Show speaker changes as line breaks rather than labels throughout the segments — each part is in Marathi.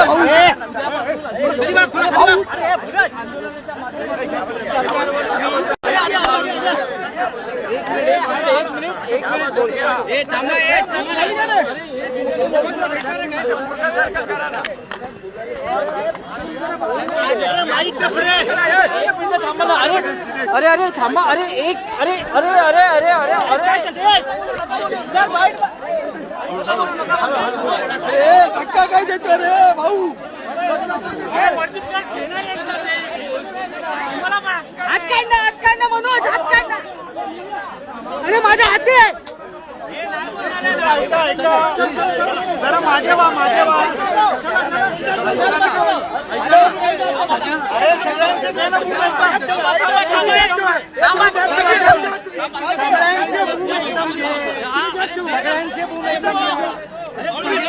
ना भाऊ भाऊ
अरे अरे थांबा अरे एक अरे अरे अरे अरे अरे अरे
ए धक्का काय देतो रे भाऊ
हात काढ ना हात काढ ना मनोज हात काढ ना अरे माझ्या हात आहे
जरा मागे वा मागे वा अरे सगळ्यांचे सगळ्यांचे 就这个链接，不卖。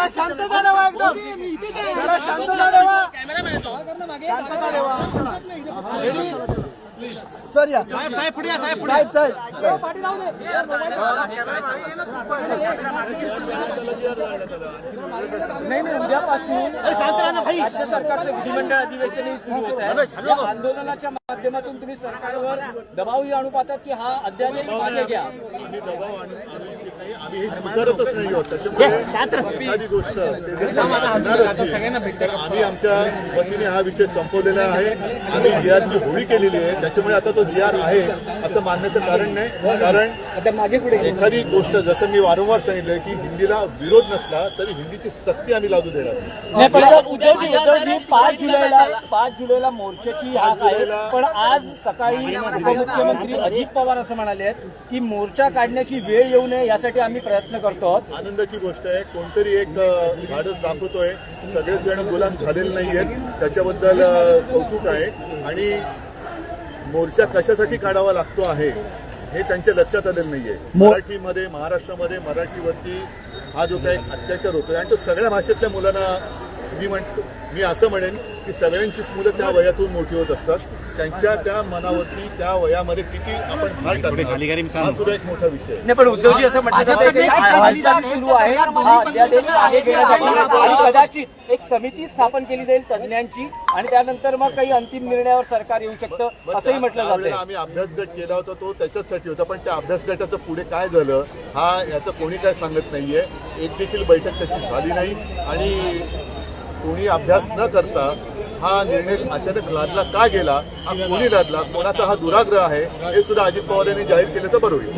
करा शांतता ठेवा एकदम. जरा शांतता ठेवा शांतता ठेवा सर या. साहेब पुढे साहेब. साहेब साहेब
नाही नाही उद्यापासून राज्य सरकारचं विधिमंडळ अधिवेशनही सुरू होत आहे. या आंदोलनाच्या माध्यमातून तुम्ही सरकारवर दबावही आणू पाहतात की हा अध्यादेश मागे घ्या.
आम्ही हे स्वीकारतच नाही आहोत. त्याच्यामुळे एखादी गोष्ट ते जर त्यांना आणणार असतील, तर आम्ही आमच्या वतीने हा विषय संपवलेला आहे. आम्ही जी आरची होळी केलेली आहे. त्याच्यामुळे आता तो जी आर आहे असं मानण्याचं कारण नाही. कारण
आता मागे पुढे
एखादी गोष्ट जसं मी वारंवार सांगितलं की हिंदीला विरोध नसला तरी हिंदीची सक्ती आम्ही लागू देणार नाही.
नाही पण उद्धवजी उद्धवजी पाच जुलैला पाच जुलैला मोर्चाची हाक आहे. पण आज सकाळी उपमुख्यमंत्री अजित पवार असं म्हणाले आहेत की मोर्चा काढण्याची वेळ येऊ नये यासाठी आम्ही प्रयत्न करतो आहोत.
आनंदाची गोष्ट आहे कोणतरी एक धाडस दाखवतोय. सगळेच जण गुलाम झालेले नाही आहेत त्याच्याबद्दल कौतुक आहे. आणि मोर्चा कशासाठी काढावा लागतो आहे हे त्यांच्या लक्षात आलेलं नाहीये. मराठीमध्ये महाराष्ट्रामध्ये मराठीवरती हा जो काही अत्याचार होतोय आणि तो सगळ्या भाषेतल्या मुलांना मी म्हणतो मी असं म्हणेन की सगळ्यांचीच मुलं त्या वयातून मोठी होत असतात. त्यांच्या त्या मनावरती त्या वयामध्ये किती आपण भार टाकतो हा सुद्धा एक मोठा विषय आहे.
नाही पण उद्धवजी असं म्हटलं जातं की हालचाल सुरू आहे. हा अध्यादेश मागे घेण्यासाठी आणि कदाचित एक समिती स्थापन केली जाईल तज्ज्ञांची आणि त्यानंतर मग काही अंतिम निर्णयावर सरकार येऊ शकतं असंही म्हटलं
त्यावेळेला
जातंय.
आम्ही अभ्यास गट केला होता तो त्याच्याचसाठी होता पण त्या अभ्यास गटाचं पुढे काय झालं हा याचं कोणी काय सांगत नाहीये. एक देखील बैठक त्याची झाली नाही. आणि कोणी अभ्यास न करता हा निर्णय अचानक लादला का गेला हा कोणी लादला कोणाचा हा दुराग्रह आहे हे सुद्धा अजित पवार यांनी जाहीर केलं तर बरं होईल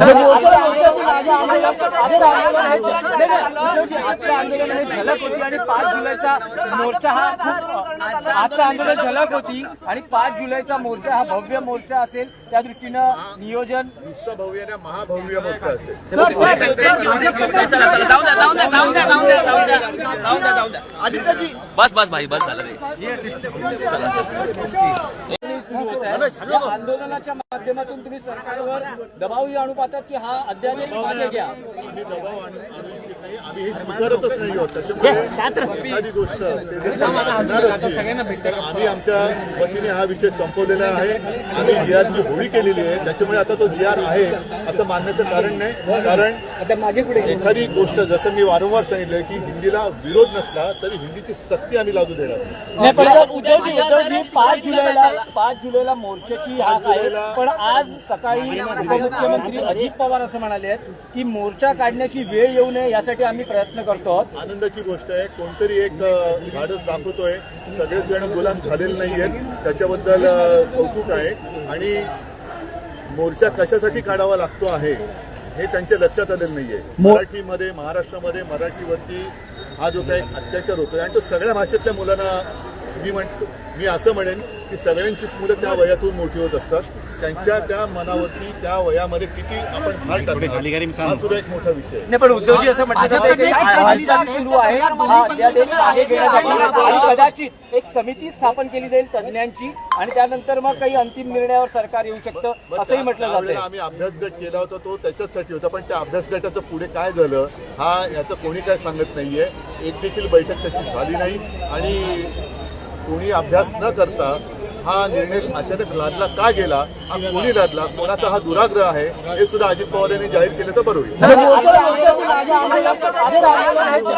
आजचं आंदोलन हे झलक होती आणि पाच जुलैचा मोर्चा हा खूप आजचं आंदोलन झलक होती आणि पाच जुलैचा मोर्चा हा भव्य मोर्चा असेल त्या दृष्टीनं नियोजन
नुसतं भव्य ना महाभव्य मोर्चा असेल
आदित्यजी
बस बस भाई बस झालं रे.
या आंदोलनाच्या माध्यमातून तुम्ही सरकारवर दबावही आणू पाहतात की हा अध्यादेश मागे घ्या.
आम्ही हे स्वीकारतच नाही आहोत. त्याच्यामुळे एखादी गोष्ट ते जर त्यांना आणणार असतील, तर आम्ही आमच्या वतीने हा विषय संपवलेला आहे. आम्ही जी आरची होळी केलेली आहे. त्याच्यामुळे आता तो जी आर आहे असं मानण्याचं कारण नाही. कारण
आता मागे पुढे
एखादी गोष्ट जसं मी वारंवार सांगितलं की हिंदीला विरोध नसला तरी हिंदीची सक्ती आम्ही लागू देणार नाही.
नाही पण उद्धवजी उद्धवजी पाच जुलैला पाच जुलैला मोर्चाची हाक आहे. पण आज सकाळी उपमुख्यमंत्री अजित पवार असं म्हणाले आहेत की मोर्चा काढण्याची वेळ येऊ नये यासाठी आम्ही प्रयत्न करतो आहोत.
आनंदाची गोष्ट आहे कोणतरी एक धाडस दाखवतोय. सगळेच जण गुलाम झालेले नाही आहेत त्याच्याबद्दल कौतुक आहे. आणि मोर्चा कशासाठी काढावा लागतो आहे हे त्यांच्या लक्षात आलेलं नाहीये. मराठीमध्ये महाराष्ट्रामध्ये मराठीवरती हा जो काही अत्याचार होतोय आणि तो सगळ्या भाषेतल्या मुलांना मी म्हणतो मी असं म्हणेन की सगळ्यांचीच मुलं त्या वयातून मोठी होत असतात. त्यांच्या त्या मनावरती त्या वयामध्ये किती आपण भार टाकणार. हा सुद्धा एक मोठा विषय आहे.
नाही पण उद्धवजी असं म्हटलं जातं. सुरू आहे. हा आणि कदाचित एक समिती स्थापन केली जाईल तज्ज्ञांची आणि त्यानंतर मग काही अंतिम निर्णयावर सरकार येऊ शकतं असंही म्हटलं
त्यावेळेला
जातंय.
आम्ही अभ्यास गट केला होता तो त्याच्याचसाठी होता पण त्या अभ्यास गटाचं पुढे काय झालं हा याचं कोणी काय सांगत नाहीये. एक देखील बैठक त्याची झाली नाही आणि कोणी अभ्यास न करता हा निर्णय अचानक लादला का गेला हा कोणी लादला कोणाचा हा दुराग्रह आहे हे सुद्धा अजित पवार यांनी जाहीर केलं तर बरं होईल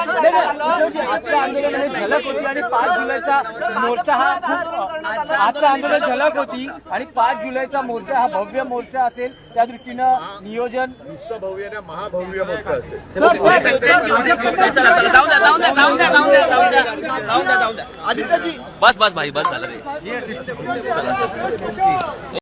आजचं आंदोलन- हे- हे झलक होती आणि पाच जुलैचा मोर्चा हा खूप आजचं आंदोलन झलक होती आणि पाच जुलैचा मोर्चा हा भव्य मोर्चा असेल त्या दृष्टीनं नियोजन
नुसतं भव्य ना महाभव्य मोर्चा असेल
चला चला जाऊन द्या जाऊन द्या जाऊन द्या जाऊन द्या जाऊन द्या जाऊन द्या जाऊन द्या
आदित्यजी
बस बस भाई बस झालं रे.